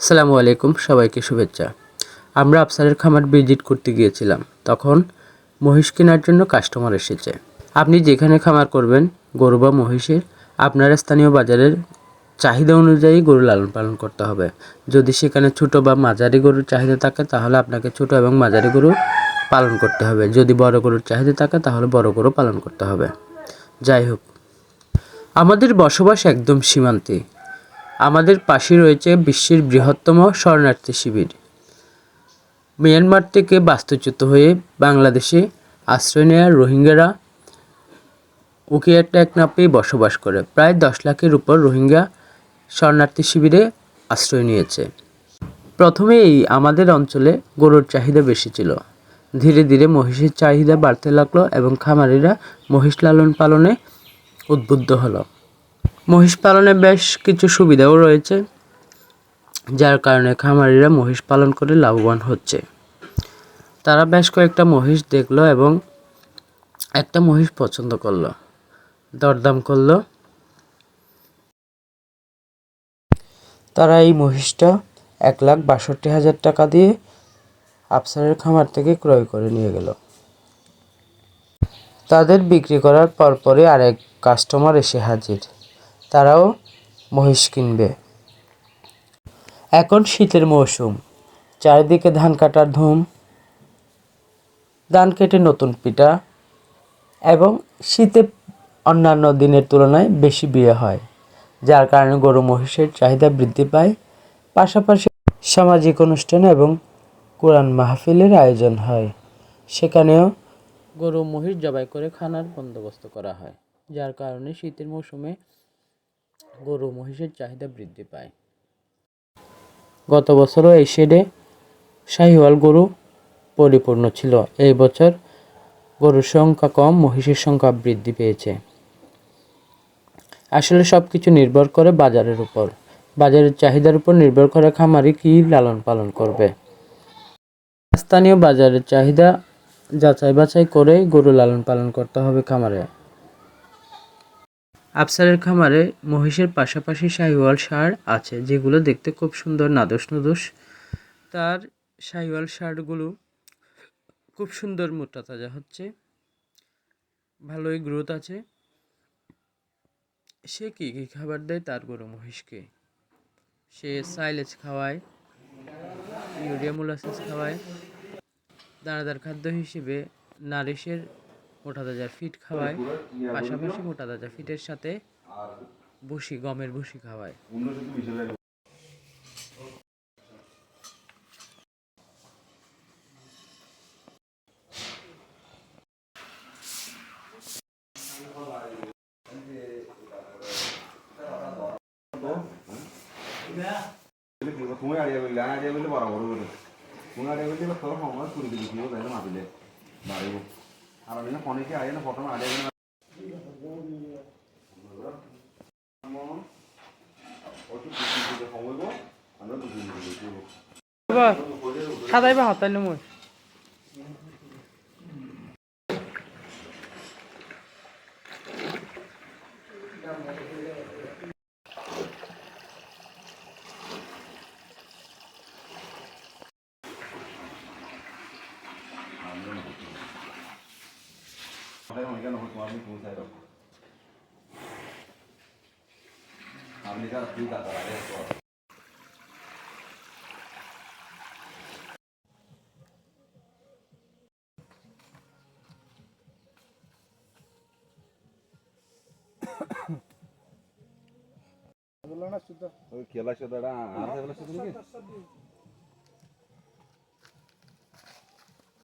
আসসালামু আলাইকুম, সবাইকে শুভেচ্ছা। আমরা আফসারের খামার ভিজিট করতে গিয়েছিলাম। তখন মহিষ কেনার জন্য কাস্টমার এসেছে। আপনি যেখানে খামার করবেন, গরু বা মহিষের, আপনার স্থানীয় বাজারের চাহিদা অনুযায়ী গরু লালন পালন করতে হবে। যদি সেখানে ছোট বা মাঝারি গরুর চাহিদা থাকে, তাহলে আপনাকে ছোট এবং মাঝারি গরু পালন করতে হবে। যদি বড় গরুর চাহিদা থাকে, তাহলে বড় গরু পালন করতে হবে। যাই হোক, আমাদের বসবাস একদম সীমান্তে। আমাদের পাশে রয়েছে বিশ্বের বৃহত্তম শরণার্থী শিবির। মিয়ানমার থেকে বাস্তুচ্যুত হয়ে বাংলাদেশে আশ্রয় নেওয়া রোহিঙ্গারা উকিয়া টেকনাপে বসবাস করে। প্রায় দশ লাখের উপর রোহিঙ্গা শরণার্থী শিবিরে আশ্রয় নিয়েছে। প্রথমে এই আমাদের অঞ্চলে গরুর চাহিদা বেশি ছিল। ধীরে ধীরে মহিষের চাহিদা বাড়তে লাগল এবং খামারিরা মহিষ লালন পালনে উদ্বুদ্ধ হলো। মহিষ পালনে বেশ কিছু সুবিধাও রয়েছে, যার কারণে খামারিরা মহিষ পালন করে লাভবান হচ্ছে। তারা বেশ কয়েকটা মহিষ দেখল এবং একটা মহিষ পছন্দ করল। দরদাম করল। তারা এই মহিষটা এক লাখ বাষট্টি হাজার টাকা দিয়ে আফসারের খামার থেকে ক্রয় করে নিয়ে গেল। তাদের বিক্রি করার পরপরই আরেক কাস্টমার এসে হাজির। তারাও মহিষ কিনবে। এখন শীতের মৌসুম। চারিদিকে ধান কাটার ধুম, ধান কেটে নতুন পিঠা এবং শীতে অন্যান্য দিনের তুলনায় বেশি বিয়ে হয়, যার কারণে গরু মহিষের চাহিদা বৃদ্ধি পায়। পাশাপাশি সামাজিক অনুষ্ঠান এবং কোরআন মাহফিলের আয়োজন হয়। সেখানেও গরু মহিষ জবাই করে খানার বন্দোবস্ত করা হয়, যার কারণে শীতের মৌসুমে গরু মহিষের চাহিদা বৃদ্ধি পায়। গত বছরও এই শেডে শাহিওয়াল গরু পরিপূর্ণ ছিল। এই বছর গরুর সংখ্যা কম, মহিষের সংখ্যা বৃদ্ধি পেয়েছে। আসলে সব কিছু নির্ভর করে বাজারের উপর। বাজারের চাহিদার উপর নির্ভর করে খামারি কী লালন পালন করবে। স্থানীয় বাজারের চাহিদা যাচাই বাছাই করে গরু লালন পালন করতে হবে খামারে। আফসারের খামারে মহিষের পাশাপাশি শাহিওয়াল ষাঁড় আছে, যেগুলো দেখতে খুব সুন্দর নাদোষ নদোষ তার শাহিওয়াল ষাঁড়গুলো খুব সুন্দর মোটা তাজা হচ্ছে। ভালোই গ্রোথ আছে। সে কী কী খাবার দেয়? তার গরু মহিষকে। সে সাইলেজ খাওয়ায় ইউরিয়া মোলাসিস খাওয়ায়। দানাদার খাদ্য হিসেবে নারিশের মোটা তাজা ফিট খাওয়ায়। পাশাপাশি মোটা তাজা ফিটের সাথে ভুসি গমের ভুসি খাওয়ায়। আড়িয়া বললে আড়িয়া বললে বরাবর বলে আড়িয়া বললে তোর সময় কুড়ি দিলি কিলো আর আমি না ফোনে কি আড়িয়া না প্রথমে আড়িয়া বলে সাদাই মই Thank কার খেলা সাথে আর খেলা সাথে নাকি